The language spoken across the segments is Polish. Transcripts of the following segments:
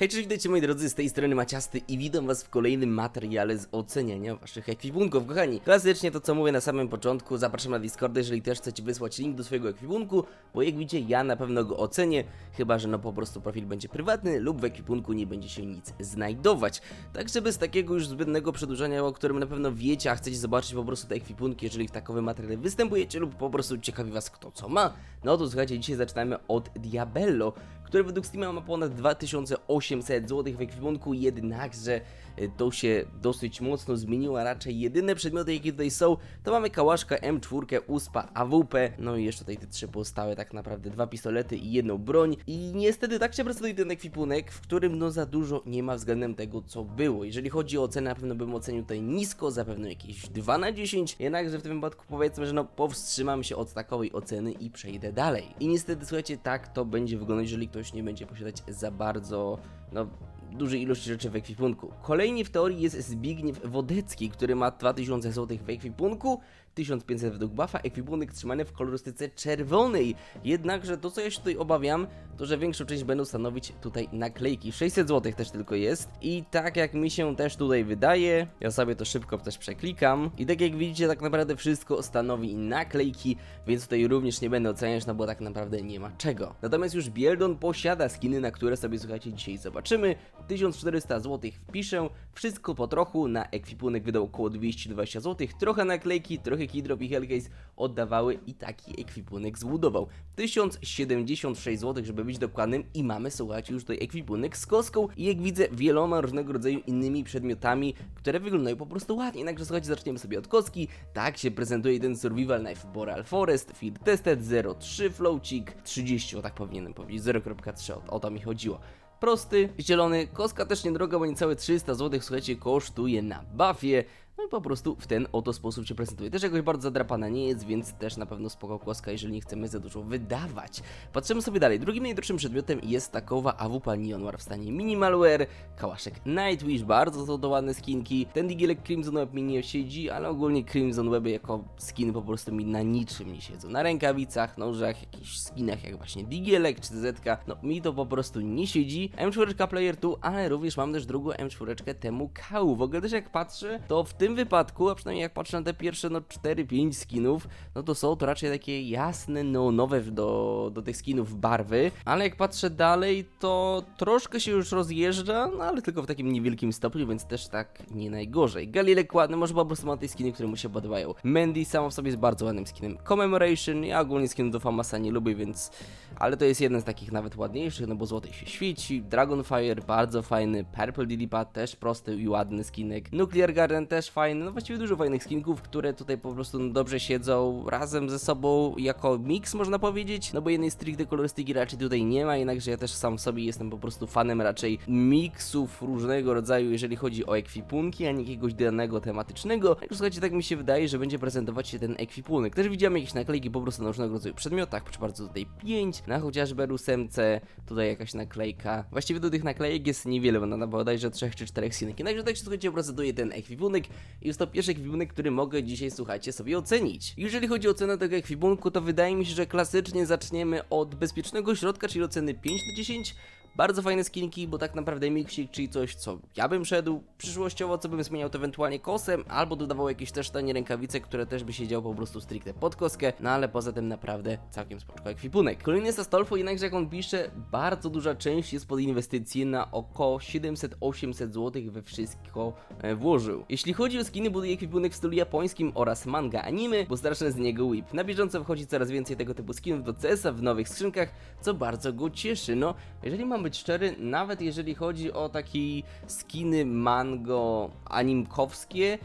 Hej, cześć, witajcie moi drodzy, z tej strony Maciasty i witam was w kolejnym materiale z oceniania waszych ekwipunków. Kochani, klasycznie to co mówię na samym początku, zapraszam na Discorda, jeżeli też chcecie wysłać link do swojego ekwipunku, bo jak widzicie ja na pewno go ocenię, chyba że no po prostu profil będzie prywatny lub w ekwipunku nie będzie się nic znajdować. Także bez takiego już zbędnego przedłużania, o którym na pewno wiecie, a chcecie zobaczyć po prostu te ekwipunki, jeżeli w takowym materiale występujecie lub po prostu ciekawi was kto co ma, no to słuchajcie, dzisiaj zaczynamy od Diabello, który według Steama ma ponad 2800 zł w ekwipunku, jednakże to się dosyć mocno zmieniło, a raczej jedyne przedmioty jakie tutaj są, to mamy kałaszka M4, USPA, AWP, no i jeszcze tutaj te trzy pozostałe tak naprawdę dwa pistolety i jedną broń i niestety tak się prezentuje ten ekwipunek, w którym no za dużo nie ma względem tego co było. Jeżeli chodzi o ocenę, na pewno bym ocenił tutaj nisko, zapewne jakieś 2 na 10, jednakże w tym wypadku powiedzmy, że no powstrzymam się od takowej oceny i przejdę dalej. I niestety słuchajcie, tak to będzie wyglądać, jeżeli ktoś nie będzie posiadać za bardzo, no dużej ilości rzeczy w ekwipunku. Kolejnie w teorii jest Zbigniew Wodecki, który ma 2000 zł w ekwipunku, 1500 według buffa, ekwipunek trzymany w kolorystyce czerwonej. Jednakże to, co ja się tutaj obawiam, to że większą część będą stanowić tutaj naklejki. 600 zł też tylko jest i tak jak mi się też tutaj wydaje, ja sobie to szybko też przeklikam i tak jak widzicie, tak naprawdę wszystko stanowi naklejki, więc tutaj również nie będę oceniać, no bo tak naprawdę nie ma czego. Natomiast już Bieldon posiada skiny, na które sobie słuchajcie dzisiaj zobaczymy. 1400 zł wpiszę, wszystko po trochu, na ekwipunek wydał około 220 zł, trochę naklejki, trochę keydrop i hellcase oddawały i taki ekwipunek zbudował. 1076 zł, żeby być dokładnym i mamy słuchajcie już tutaj ekwipunek z kostką i jak widzę wieloma różnego rodzaju innymi przedmiotami, które wyglądają po prostu ładnie. Jednakże słuchajcie, zaczniemy sobie od kostki. Tak się prezentuje ten Survival Knife Boreal Forest, Field Tested 03 Flowcik 30, o tak powinienem powiedzieć, 0.3, o, o to mi chodziło prosty, zielony, kostka też niedroga, bo niecałe 300 zł, słuchajcie, kosztuje na buffie. No i po prostu w ten oto sposób się prezentuje. Też jakoś bardzo zadrapana nie jest, więc też na pewno spoko kłoska, jeżeli nie chcemy za dużo wydawać. Patrzymy sobie dalej. Drugim najdroższym przedmiotem jest takowa AWP Neonwar w stanie Minimalware, kałaszek Nightwish, bardzo to ładne skinki. Ten digielek Crimson Web mi nie siedzi, ale ogólnie Crimson Weby jako skiny po prostu mi na niczym nie siedzą. Na rękawicach, nożach, jakichś skinach jak właśnie digielek czy ZK, no mi to po prostu nie siedzi. M4 Player 2, ale również mam też drugą M4 temu kału. W ogóle też jak patrzę, to w tym wypadku, a przynajmniej jak patrzę na te pierwsze no 4-5 skinów, no to są to raczej takie jasne, neonowe do, do tych skinów barwy, ale jak patrzę dalej, to troszkę się już rozjeżdża, no ale tylko w takim niewielkim stopniu, więc też tak nie najgorzej. Galilek ładny, może po prostu ma te skiny, które mu się podobają. Mandy sama w sobie jest bardzo ładnym skinem. Commemoration, ja ogólnie skin do Famasa nie lubię, więc... Ale to jest jeden z takich nawet ładniejszych, no bo złoty się świeci. Dragonfire, bardzo fajny. Purple Lilipad, też prosty i ładny skinek. Nuclear Garden też fajny, no właściwie dużo fajnych skinków, które tutaj po prostu no, dobrze siedzą razem ze sobą jako miks, można powiedzieć. No bo jednej stricte kolorystyki raczej tutaj nie ma, jednakże ja też sam w sobie jestem po prostu fanem raczej miksów różnego rodzaju, jeżeli chodzi o ekwipunki, a nie jakiegoś danego tematycznego. Jak słuchajcie, tak mi się wydaje, że będzie prezentować się ten ekwipunek. Też widziałem jakieś naklejki po prostu na różnego rodzaju przedmiotach, proszę bardzo tutaj 5, na chociażby ósemce, tutaj jakaś naklejka. Właściwie do tych naklejek jest niewiele, bo na bodajże 3 czy 4 skinek. Jednakże tak się słuchajcie, prezentuje ten ekwipunek jest to pierwszy ekwipunek, który mogę dzisiaj, słuchajcie, sobie ocenić. Jeżeli chodzi o cenę tego ekwipunku, to wydaje mi się, że klasycznie zaczniemy od bezpiecznego środka, czyli oceny 5 na 10. Bardzo fajne skinki, bo tak naprawdę miksik, czyli coś, co ja bym szedł przyszłościowo, co bym zmieniał to ewentualnie kosem, albo dodawał jakieś też tanie rękawice, które też by siedziały po prostu stricte pod koskę, no ale poza tym naprawdę całkiem spoko ekwipunek. Kolejny jest Astolfo, jednakże jak on pisze, bardzo duża część jest pod inwestycje na około 700-800 zł we wszystko e, włożył. Jeśli chodzi o skiny, buduje ekwipunek w stylu japońskim oraz manga anime, bo straszne z niego whip. Na bieżąco wchodzi coraz więcej tego typu skinów do CS-a w nowych skrzynkach, co bardzo go cieszy. No, jeżeli mam być szczery, nawet jeżeli chodzi o taki skiny mango animkowskie,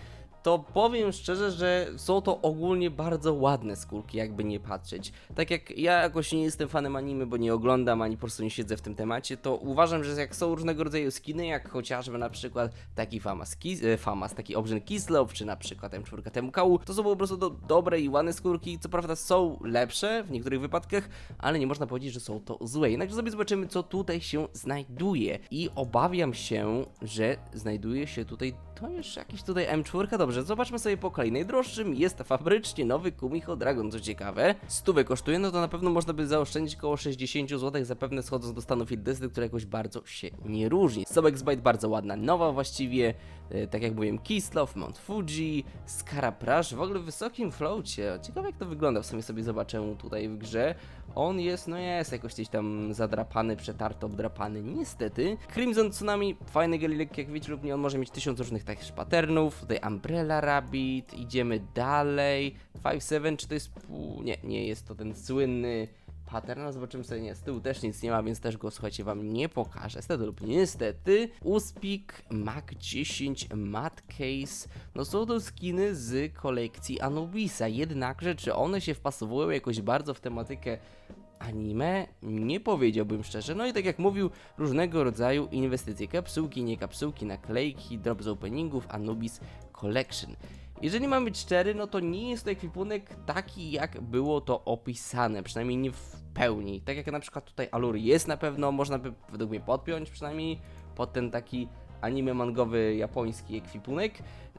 to powiem szczerze, że są to ogólnie bardzo ładne skórki, jakby nie patrzeć. Tak jak ja jakoś nie jestem fanem anime, bo nie oglądam ani po prostu nie siedzę w tym temacie, to uważam, że jak są różnego rodzaju skiny, jak chociażby na przykład taki Famas, Kis, e, Famas taki obrzyn Kislev, czy na przykład M4 TMKU, to są po prostu do, dobre i ładne skórki, co prawda są lepsze w niektórych wypadkach, ale nie można powiedzieć, że są to złe. Jednakże sobie zobaczymy, co tutaj się znajduje. I obawiam się, że znajduje się tutaj to już jakiś tutaj M4, dobrze, zobaczmy sobie po kolei. Najdroższym jest fabrycznie nowy Kumiho Dragon, co ciekawe. Stówę kosztuje, no to na pewno można by zaoszczędzić około 60 zł, zapewne schodząc do stanu Field Testy, który jakoś bardzo się nie różni. Sobek Zbite bardzo ładna, nowa właściwie, e, tak jak mówiłem, Kislow, Mount Fuji, Scarab Rush, w ogóle w wysokim floacie. Ciekawe jak to wygląda, w sumie sobie zobaczę tutaj w grze. On jest, no jest jakoś gdzieś tam zadrapany, przetarty, obdrapany, niestety. Crimson Tsunami, fajny gelilek, jak wiecie lub nie, on może mieć tysiąc różnych takich patternów. Tutaj Umbrella Rabbit, idziemy dalej. 5-7, czy to jest. Nie, nie jest to ten słynny pattern, no zobaczymy sobie, nie, z tyłu też nic nie ma, więc też go, słuchajcie, wam nie pokażę, lub niestety. Uspik, Mac 10, Mat Case, no są to skiny z kolekcji Anubisa, jednakże czy one się wpasowują jakoś bardzo w tematykę anime? Nie powiedziałbym szczerze. No i tak jak mówił, różnego rodzaju inwestycje, kapsułki, nie kapsułki, naklejki, drop z openingów, Anubis Collection. Jeżeli mam być szczery, no to nie jest to ekwipunek taki, jak było to opisane, przynajmniej nie w pełni. Tak jak na przykład tutaj Alur jest na pewno, można by według mnie podpiąć przynajmniej pod ten taki anime mangowy japoński ekwipunek.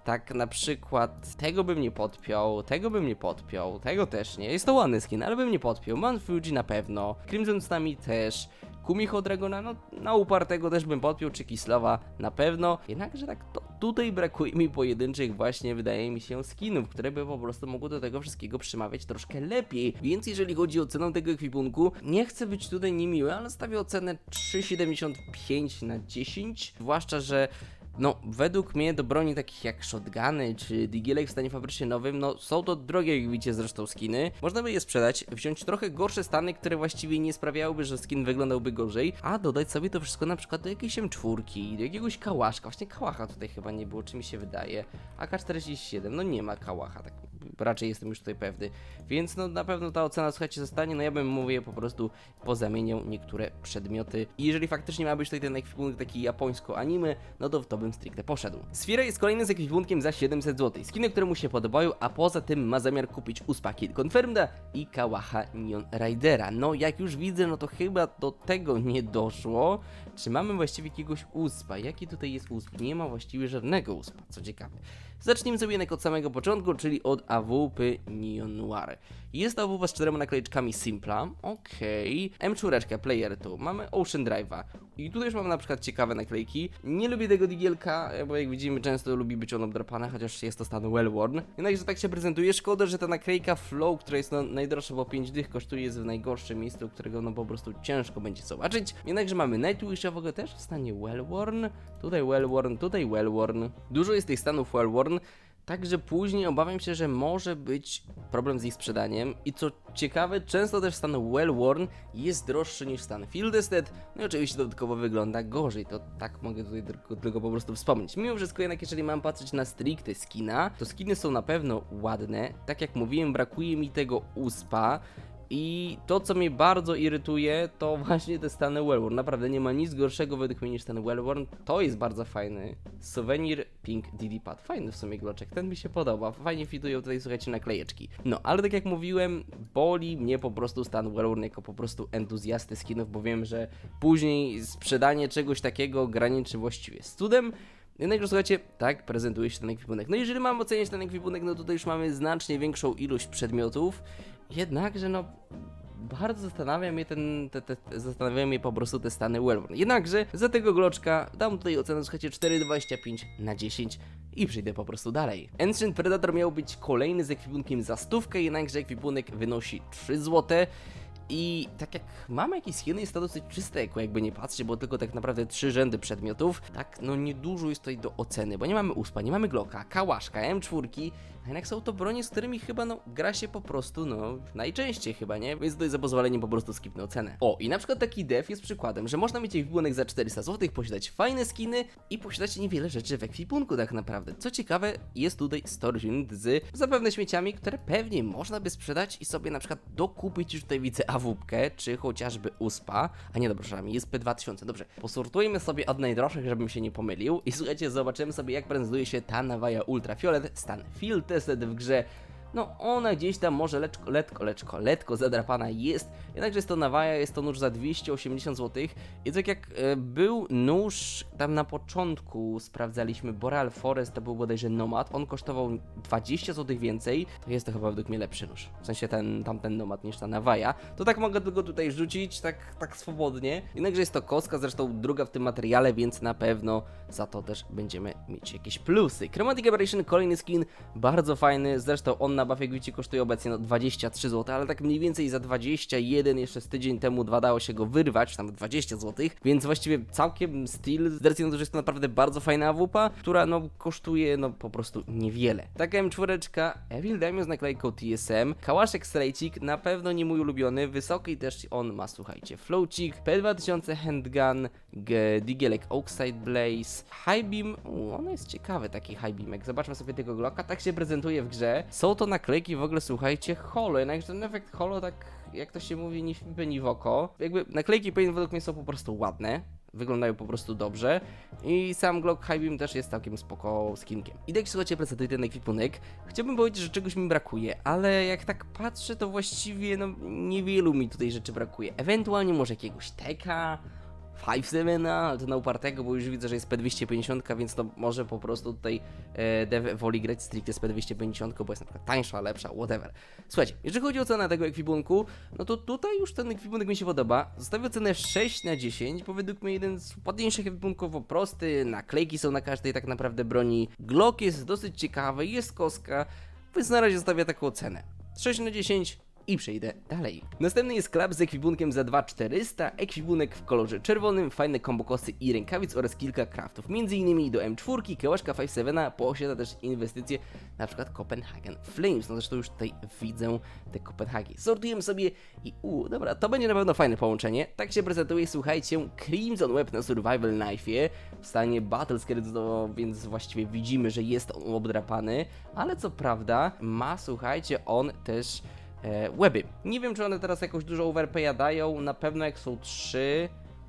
Tak na przykład tego bym nie podpiął, tego bym nie podpiął, tego też nie. Jest to ładny skin, ale bym nie podpiął. Man Fuji na pewno, Crimson Snami też. Kumiho Dragona, no na upartego też bym podpiął, czy Kislowa na pewno. Jednakże tak to tutaj brakuje mi pojedynczych właśnie, wydaje mi się, skinów, które by po prostu mogły do tego wszystkiego przemawiać troszkę lepiej. Więc jeżeli chodzi o cenę tego ekwipunku, nie chcę być tutaj niemiły, ale stawię ocenę 3,75 na 10. Zwłaszcza, że no, według mnie do broni takich jak shotguny czy digielek w stanie fabrycznie nowym, no są to drogie, jak widzicie zresztą skiny. Można by je sprzedać, wziąć trochę gorsze stany, które właściwie nie sprawiałyby, że skin wyglądałby gorzej, a dodać sobie to wszystko na przykład do jakiejś M4, do jakiegoś kałaszka. Właśnie kałacha tutaj chyba nie było, czy mi się wydaje. AK-47, no nie ma kałacha, tak raczej jestem już tutaj pewny. Więc no na pewno ta ocena, słuchajcie, zostanie, no ja bym mówię po prostu pozamieniał niektóre przedmioty. I jeżeli faktycznie ma być tutaj ten ekwipunek taki japońsko-anime, no to w to bym stricte poszedł. Sfera jest kolejny z ekwipunkiem za 700 zł. Skiny, które mu się podobają, a poza tym ma zamiar kupić Uspa Kid i Kałacha Neon Ridera. No jak już widzę, no to chyba do tego nie doszło. Czy mamy właściwie jakiegoś Uspa? Jaki tutaj jest Usp? Nie ma właściwie żadnego Uspa, co ciekawe. Zacznijmy sobie jednak od samego początku, czyli od AWP Neon Noir. Jest to AWP z czterema naklejeczkami Simpla, okej. M4, Player 2, mamy Ocean Drive'a. I tutaj już mamy na przykład ciekawe naklejki. Nie lubię tego digielka, bo jak widzimy często lubi być on obdrapana, chociaż jest to stan well worn. Jednakże tak się prezentuje, szkoda, że ta naklejka Flow, która jest no, najdroższa, bo 5 dych kosztuje, jest w najgorszym miejscu, którego no po prostu ciężko będzie zobaczyć. Jednakże mamy Nightwisha w ogóle też w stanie well worn. Tutaj well worn, tutaj well worn. Dużo jest tych stanów well worn. Także później obawiam się, że może być problem z ich sprzedaniem i co ciekawe, często też stan well worn jest droższy niż stan field tested, no i oczywiście dodatkowo wygląda gorzej, to tak mogę tutaj tylko, tylko po prostu wspomnieć. Mimo wszystko jednak jeżeli mam patrzeć na stricte skina, to skiny są na pewno ładne, tak jak mówiłem brakuje mi tego uspa, i to, co mnie bardzo irytuje, to właśnie te stany Wellworn. Naprawdę nie ma nic gorszego według mnie niż ten Wellworn. To jest bardzo fajny. Souvenir Pink DD Pad. Fajny w sumie gloczek, ten mi się podoba. Fajnie fitują tutaj, słuchajcie, naklejeczki. No, ale tak jak mówiłem, boli mnie po prostu stan Wellworn jako po prostu entuzjasty skinów, bo wiem, że później sprzedanie czegoś takiego graniczy właściwie z cudem. Jednakże słuchajcie, tak prezentuje się ten ekwipunek. No jeżeli mam oceniać ten ekwipunek, no tutaj już mamy znacznie większą ilość przedmiotów. Jednakże no bardzo zastanawia mnie ten, te, te, zastanawiają mnie po prostu te stany Wellborn. Jednakże za tego gloczka dam tutaj ocenę, słuchajcie, 4,25 na 10 i przejdę po prostu dalej. Ancient Predator miał być kolejny z ekwipunkiem za stówkę, jednakże ekwipunek wynosi 3 złote. I tak jak mamy jakieś skiny, jest to dosyć czyste, jakby nie patrzcie, bo tylko tak naprawdę trzy rzędy przedmiotów. Tak, no niedużo jest tutaj do oceny, bo nie mamy uspa, nie mamy gloka, kałaszka, M4, a jednak są to bronie, z którymi chyba no gra się po prostu, no najczęściej chyba, nie? Więc tutaj za pozwoleniem po prostu skipnę ocenę. O, i na przykład taki dev jest przykładem, że można mieć ekwipunek za 400 zł, posiadać fajne skiny i posiadać niewiele rzeczy w ekwipunku tak naprawdę. Co ciekawe, jest tutaj storage unit z zapewne śmieciami, które pewnie można by sprzedać i sobie na przykład dokupić już tutaj widzę AWP, czy chociażby USPA, a. Nie, dobra, jest P2000, dobrze. Posortujmy sobie od najdroższych, żebym się nie pomylił. I słuchajcie, zobaczymy sobie jak prezentuje się ta Navaja Ultrafiolet stan Field Tested w grze no ona gdzieś tam może leczko, letko, leczko, letko zadrapana jest, jednakże jest to nawaja, jest to nóż za 280 zł i tak jak e, był nóż tam na początku sprawdzaliśmy Boreal Forest, to był bodajże Nomad, on kosztował 20 zł więcej, to jest to chyba według mnie lepszy nóż. W sensie ten, tamten Nomad niż ta Nawaja. To tak mogę tylko tutaj rzucić, tak, tak swobodnie. Jednakże jest to kostka, zresztą druga w tym materiale, więc na pewno za to też będziemy mieć jakieś plusy. Chromatic Aberration, kolejny skin, bardzo fajny, zresztą on na buffie jak widzicie kosztuje obecnie no 23 zł, ale tak mniej więcej za 21 jeszcze z tydzień temu dało się go wyrwać, tam 20 zł, więc właściwie całkiem styl, z racji na to, że jest to naprawdę bardzo fajna AWP, która no kosztuje no po prostu niewiele. Taka M4, Evil Damio z naklejką TSM, Kałaszek Strajcik, na pewno nie mój ulubiony, wysoki też on ma, słuchajcie, Flowcik, P2000 Handgun, Digielek Oakside Blaze, High Beam, u, on jest ciekawy taki High Beamek, zobaczmy sobie tego Glocka, tak się prezentuje w grze, są to naklejki w ogóle, słuchajcie, holo, jednakże ten efekt holo tak, jak to się mówi, ni w pipę, ni w oko, jakby naklejki powinny według mnie są po prostu ładne, wyglądają po prostu dobrze i sam Glock High Beam też jest całkiem spoko skinkiem. I tak słuchajcie, prezentuję ten ekwipunek. Chciałbym powiedzieć, że czegoś mi brakuje, ale jak tak patrzę, to właściwie no niewielu mi tutaj rzeczy brakuje. Ewentualnie może jakiegoś teka, 5-7, ale to na upartego, bo już widzę, że jest P250, więc to może po prostu tutaj e, dev woli grać stricte z P250, bo jest na przykład tańsza, lepsza, whatever. Słuchajcie, jeżeli chodzi o cenę tego ekwipunku, no to tutaj już ten ekwipunek mi się podoba. Zostawię cenę 6 na 10, bo według mnie jeden z ładniejszych ekwipunków, bo prosty, naklejki są na każdej tak naprawdę broni. Glock jest dosyć ciekawy, jest koska, więc na razie zostawię taką cenę. 6 na 10 i przejdę dalej. Następny jest klap z ekwipunkiem za 2400, ekwipunek w kolorze czerwonym, fajne kombokosy i rękawic oraz kilka craftów. Między innymi do M4, Kałaszka 5.7 posiada też inwestycje na przykład Copenhagen Flames. No zresztą już tutaj widzę te Kopenhagi. Sortujemy sobie i u, dobra, to będzie na pewno fajne połączenie. Tak się prezentuje, słuchajcie, Crimson Web na Survival Knife'ie w stanie Battle no, więc właściwie widzimy, że jest on obdrapany, ale co prawda ma, słuchajcie, on też e. Nie wiem, czy one teraz jakoś dużo overpaya dają, na pewno jak są trzy,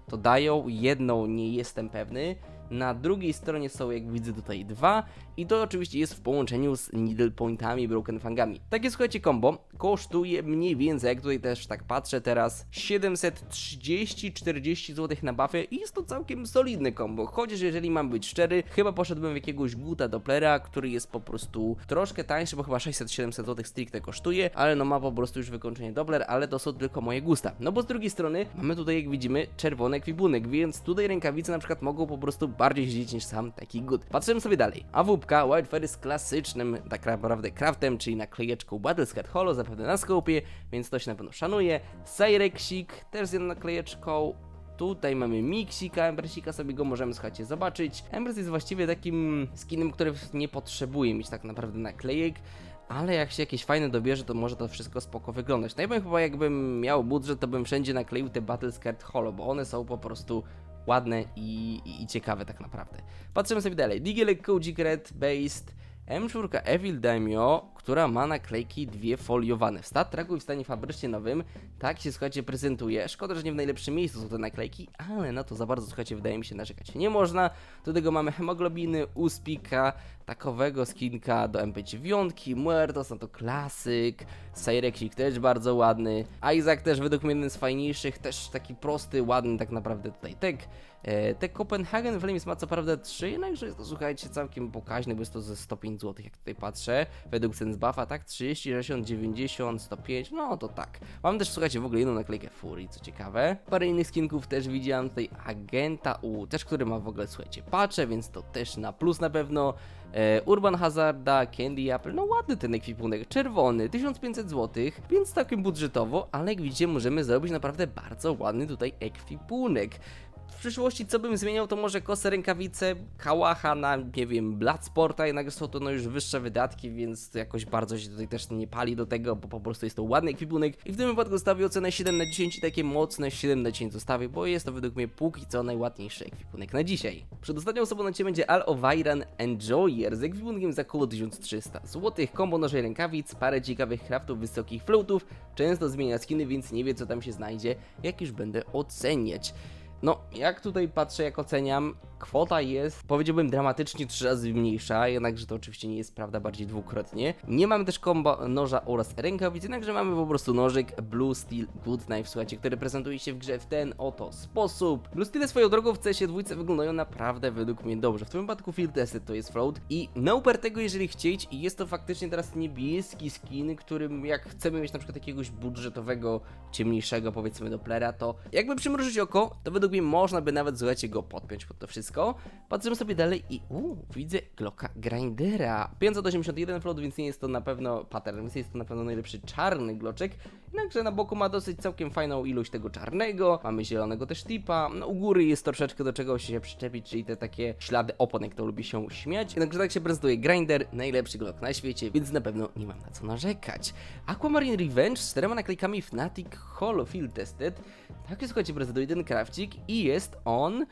to dają, jedną nie jestem pewny. Na drugiej stronie są, jak widzę, tutaj dwa i to oczywiście jest w połączeniu z needle pointami i broken fangami. Takie, słuchajcie, combo kosztuje mniej więcej, jak tutaj też tak patrzę teraz, 730-40 zł na buffie i jest to całkiem solidny combo. Chociaż jeżeli mam być szczery, chyba poszedłbym w jakiegoś guta Dopplera, który jest po prostu troszkę tańszy, bo chyba 600-700 zł stricte kosztuje, ale no ma po prostu już wykończenie Doppler, ale to są tylko moje gusta. No bo z drugiej strony mamy tutaj, jak widzimy, czerwony ekwipunek, więc tutaj rękawice na przykład mogą po prostu bardziej siedzieć niż sam taki gut. Patrzymy sobie dalej. AWP Wildfire z klasycznym, tak naprawdę craftem, czyli naklejeczką Battlescat Holo, zapewne na skopie, więc to się na pewno szanuje. Cyreksik też z jedną naklejeczką. Tutaj mamy Mixika, Embersika, sobie go możemy, słuchajcie, zobaczyć. Embers jest właściwie takim skinem, który nie potrzebuje mieć tak naprawdę naklejek, ale jak się jakieś fajne dobierze, to może to wszystko spoko wyglądać. No bym chyba jakbym miał budżet, to bym wszędzie nakleił te Battlescard Holo, bo one są po prostu ładne i, i, i ciekawe tak naprawdę. Patrzymy sobie dalej. Digielek Kojic Red Based M4 Evil Daimyo, która ma naklejki dwie foliowane. W tracku i w stanie fabrycznie nowym tak się, słuchajcie, prezentuje. Szkoda, że nie w najlepszym miejscu są te naklejki, ale na to za bardzo, słuchajcie, wydaje mi się narzekać nie można. Do tego mamy hemoglobiny, uspika, takowego skinka do MP9, Muertos, no to klasyk, Cyreksik też bardzo ładny, Isaac też według mnie jeden z fajniejszych, też taki prosty, ładny tak naprawdę tutaj tek. E, te Copenhagen Flames ma co prawda 3, jednakże jest to słuchajcie całkiem pokaźny, bo jest to ze 105 zł, jak tutaj patrzę, według Buffa, tak? 30, 60, 90, 105, no to tak. Mam też słuchajcie w ogóle jedną naklejkę Fury, co ciekawe. Parę innych skinków też widziałem tutaj Agenta U, też który ma w ogóle słuchajcie patrzę, więc to też na plus na pewno. E, Urban Hazarda, Candy Apple, no ładny ten ekwipunek, czerwony, 1500 zł, więc całkiem budżetowo, ale jak widzicie możemy zrobić naprawdę bardzo ładny tutaj ekwipunek. W przyszłości co bym zmieniał, to może kosę rękawice, kałacha na, nie wiem, Bloodsporta, jednak są to no już wyższe wydatki, więc jakoś bardzo się tutaj też nie pali do tego, bo po prostu jest to ładny ekwipunek i w tym wypadku zostawię ocenę 7 na 10 i takie mocne 7 na 10 zostawię, bo jest to według mnie póki co najładniejszy ekwipunek na dzisiaj. Przedostatnią osobą na Ciebie będzie Al Oviran Enjoyer z ekwipunkiem za około 1300 złotych, kombo noży rękawic, parę ciekawych craftów, wysokich floatów, często zmienia skiny, więc nie wie co tam się znajdzie, jak już będę oceniać. No, jak tutaj patrzę, jak oceniam, kwota jest, powiedziałbym, dramatycznie trzy razy mniejsza, jednakże to oczywiście nie jest prawda, bardziej dwukrotnie. Nie mamy też kombo noża oraz rękawic, jednakże mamy po prostu nożyk Blue Steel Good Knife, słuchajcie, który prezentuje się w grze w ten oto sposób. Blue Steel swoją drogą w CS dwójce wyglądają naprawdę według mnie dobrze. W tym wypadku Field Tested to jest float i na uper tego, jeżeli chcieć, i jest to faktycznie teraz niebieski skin, którym jak chcemy mieć na przykład jakiegoś budżetowego, ciemniejszego powiedzmy Dopplera, to jakby przymrużyć oko, to według mnie można by nawet, słuchajcie, go podpiąć pod to wszystko. Patrzymy sobie dalej i uuu, widzę Glocka Grindera. 581 float, więc nie jest to na pewno pattern, więc jest to na pewno najlepszy czarny gloczek. Jednakże na boku ma dosyć całkiem fajną ilość tego czarnego, mamy zielonego też tipa, no u góry jest troszeczkę do czego się przyczepić, czyli te takie ślady opon, jak to lubi się śmiać. Jednakże tak się prezentuje Grinder, najlepszy glock na świecie, więc na pewno nie mam na co narzekać. Aquamarine Revenge z czterema naklejkami Fnatic Holo Field Tested. Tak słuchajcie, prezentuje ten krawcik i jest on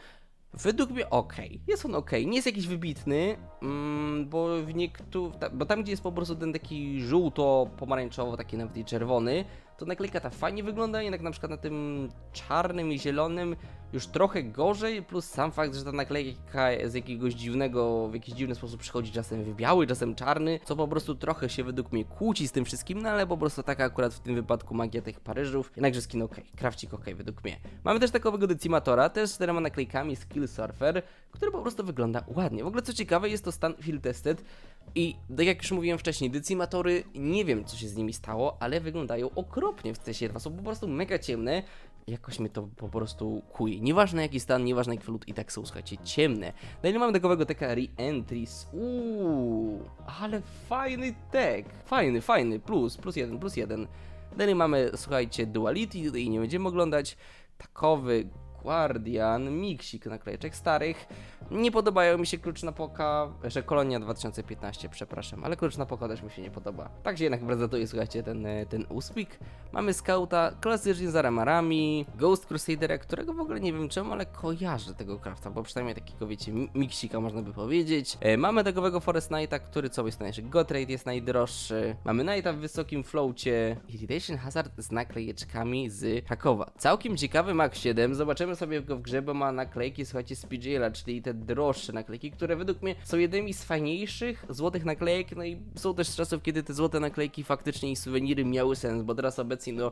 Według mnie ok. Jest on ok. Nie jest jakiś wybitny, mm, bo w niektórych. Bo tam, gdzie jest po prostu ten taki żółto-pomarańczowo, taki nawet i czerwony, to naklejka ta fajnie wygląda, jednak na przykład na tym czarnym i zielonym już trochę gorzej, plus sam fakt, że ta naklejka z jakiegoś dziwnego, w jakiś dziwny sposób przychodzi czasem w biały, czasem czarny, co po prostu trochę się według mnie kłóci z tym wszystkim, no ale po prostu taka akurat w tym wypadku magia tych Paryżów, jednakże skin ok, krawcik ok według mnie. Mamy też takowego Decimatora, też z czterema naklejkami Skill Surfer, który po prostu wygląda ładnie. W ogóle co ciekawe, jest to stan field tested i tak jak już mówiłem wcześniej, Decimatory, nie wiem co się z nimi stało, ale wyglądają okropnie w CS2, są po prostu mega ciemne, jakoś mnie to po prostu kuje. Nieważne jaki stan, nieważne jaki flut, i tak są, słuchajcie, ciemne. Dalej mamy takowego teka Reentries. Uuu, ale fajny tek. Fajny, fajny, plus, plus jeden, plus jeden. Dalej mamy, słuchajcie, Duality, tutaj nie będziemy oglądać. Takowy Guardian, miksik naklejeczek starych. Nie podobają mi się klucz na poka, że kolonia 2015, przepraszam, ale klucz na poka też mi się nie podoba. Tak się jednak prezentuje, słuchajcie, ten, e, ten uspik. Mamy Scouta, klasycznie z aramarami, Ghost Crusadera, którego w ogóle nie wiem czemu, ale kojarzę tego crafta, bo przynajmniej takiego, wiecie, mi- miksika można by powiedzieć. E, mamy takowego Forest Knighta, który co jest najlepszy, Gotrade jest najdroższy. Mamy Knighta w wysokim floacie, Irritation Hazard z naklejeczkami z Krakowa. Całkiem ciekawy Max 7, zobaczymy sobie go w grze, bo ma naklejki, słuchajcie, z PGL-a, czyli te droższe naklejki, które według mnie są jednymi z fajniejszych złotych naklejek, no i są też z czasów, kiedy te złote naklejki faktycznie i suweniry miały sens, bo teraz obecnie no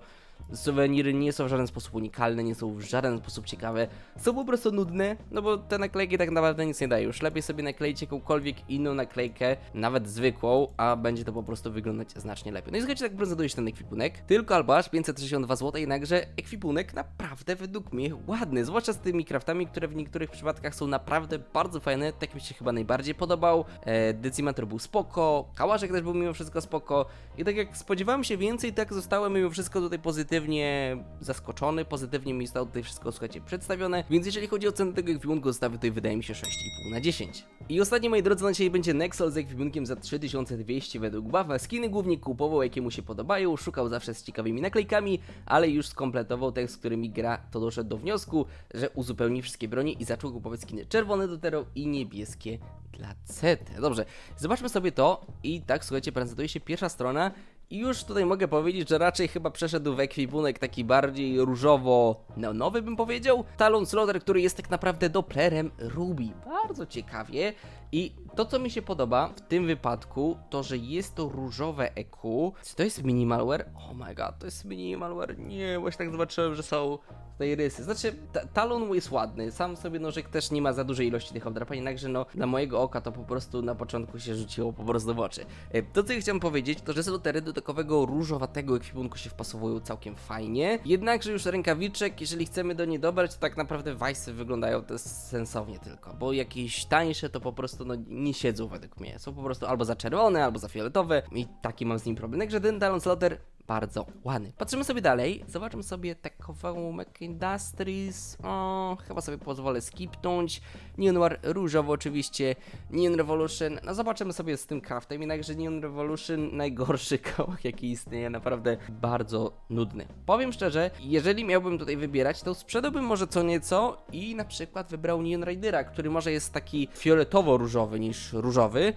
suweniry nie są w żaden sposób unikalne, nie są w żaden sposób ciekawe, są po prostu nudne, no bo te naklejki tak naprawdę nic nie dają. Już lepiej sobie naklejcie jakąkolwiek inną naklejkę, nawet zwykłą, a będzie to po prostu wyglądać znacznie lepiej. No i słuchajcie, tak prezentuje się ten ekwipunek, tylko albo aż 562 zł, jednakże ekwipunek naprawdę według mnie ładny, zwłaszcza z tymi craftami, które w niektórych przypadkach są naprawdę bardzo fajne, tak mi się chyba najbardziej podobał. E, Decimator był spoko, Kałaszek też był mimo wszystko spoko i tak jak spodziewałem się więcej, tak zostałem mimo wszystko tutaj pozytywnie zaskoczony, pozytywnie mi zostało tutaj wszystko, słuchajcie, przedstawione, więc jeżeli chodzi o cenę tego ekwipunku, zostawię tutaj wydaje mi się 6,5 na 10. I ostatnie, moi drodzy, na dzisiaj będzie Nexol z ekwipunkiem za 3200 według Buffa. Skiny głównie kupował, jakie mu się podobają, szukał zawsze z ciekawymi naklejkami, ale już skompletował te, z którymi gra, to doszedł do wniosku, że uzupełni wszystkie broni i zaczął kupować skiny czerwone Tero i niebieskie dla CT. Dobrze, zobaczmy sobie to i tak, słuchajcie, prezentuje się pierwsza strona i już tutaj mogę powiedzieć, że raczej chyba przeszedł w ekwipunek taki bardziej różowo-neonowy bym powiedział. Talon Slaughter, który jest tak naprawdę Dopplerem Ruby. Bardzo ciekawie. I to, co mi się podoba w tym wypadku, to, że jest to różowe EQ. Czy to jest minimalware? Oh my god, to jest minimalware. Nie, właśnie tak zobaczyłem, że są tutaj rysy. Znaczy, ta talon jest ładny. Sam sobie nożyk też nie ma za dużej ilości tych obdrapań, jednakże no, dla mojego oka to po prostu na początku się rzuciło po prostu w oczy. E, To, co ja chciałem powiedzieć, to że slotery do takowego różowatego ekwipunku się wpasowują całkiem fajnie. Jednakże już rękawiczek, jeżeli chcemy do niej dobrać, to tak naprawdę Vice'y wyglądają sensownie tylko, bo jakieś tańsze to po prostu no, nie siedzą według mnie. Są po prostu albo za czerwone, albo za fioletowe i taki mam z nim problem. Także ten Talon Slaughter bardzo ładny. Patrzymy sobie dalej, zobaczymy sobie takową McIndustries, o, chyba sobie pozwolę skipnąć, Neon różowo oczywiście, Neon Revolution, no zobaczymy sobie z tym craftem, jednakże Neon Revolution najgorszy kołach jaki istnieje, naprawdę bardzo nudny. Powiem szczerze, jeżeli miałbym tutaj wybierać, to sprzedałbym może co nieco i na przykład wybrał Neon Ridera, który może jest taki fioletowo-różowy niż różowy,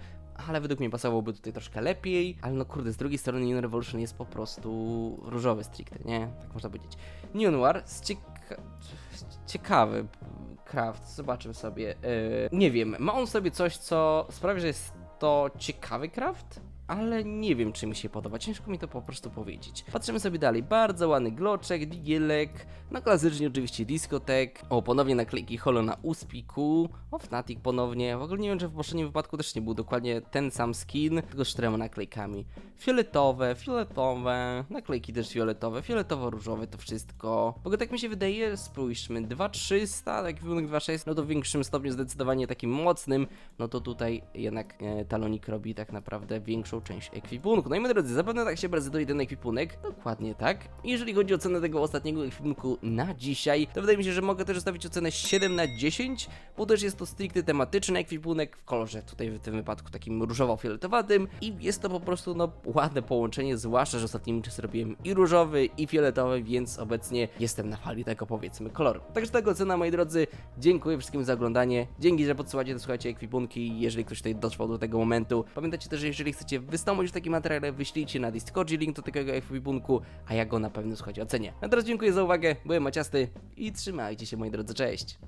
ale według mnie pasowałby tutaj troszkę lepiej, ale no kurde, z drugiej strony Neon Revolution jest po prostu różowy stricte, nie? Tak można powiedzieć. Neon War z cieka ciekawy craft, zobaczymy sobie. Yy, nie wiem, ma on sobie coś, co sprawia, że jest to ciekawy craft? Ale nie wiem, czy mi się podoba, ciężko mi to po prostu powiedzieć. Patrzymy sobie dalej, bardzo ładny gloczek, digielek, no klasycznie oczywiście diskotek, o ponownie naklejki holo na uspiku, o Fnatic ponownie, w ogóle nie wiem, czy w poprzednim wypadku też nie był dokładnie ten sam skin, tylko z czterema naklejkami. Fioletowe, fioletowe, naklejki też fioletowe, fioletowo-różowe, to wszystko. W ogóle tak mi się wydaje, spójrzmy, 2300, tak wygląda 2600, no to w większym stopniu zdecydowanie takim mocnym, no to tutaj jednak e, talonik robi tak naprawdę większą część ekwipunku. No i moi drodzy, zapewne tak się prezentuje ten ekwipunek, dokładnie tak. Jeżeli chodzi o cenę tego ostatniego ekwipunku na dzisiaj, to wydaje mi się, że mogę też zostawić ocenę 7 na 10, bo też jest to stricte tematyczny ekwipunek w kolorze tutaj w tym wypadku takim różowo-fioletowatym i jest to po prostu no ładne połączenie, zwłaszcza, że ostatnimi czasy robiłem i różowy i fioletowy, więc obecnie jestem na fali tego powiedzmy koloru. Także tego ocena moi drodzy, dziękuję wszystkim za oglądanie, dzięki, że podsyłacie, dosłuchacie ekwipunki, jeżeli ktoś tutaj dotrwał do tego momentu. Pamiętajcie też, że jeżeli chcecie wystąpić w takim materiale, wyślijcie na Discordzie link do tego ekwipunku, a ja go na pewno słuchajcie ocenię. A teraz dziękuję za uwagę, byłem Maciasty i trzymajcie się moi drodzy, cześć!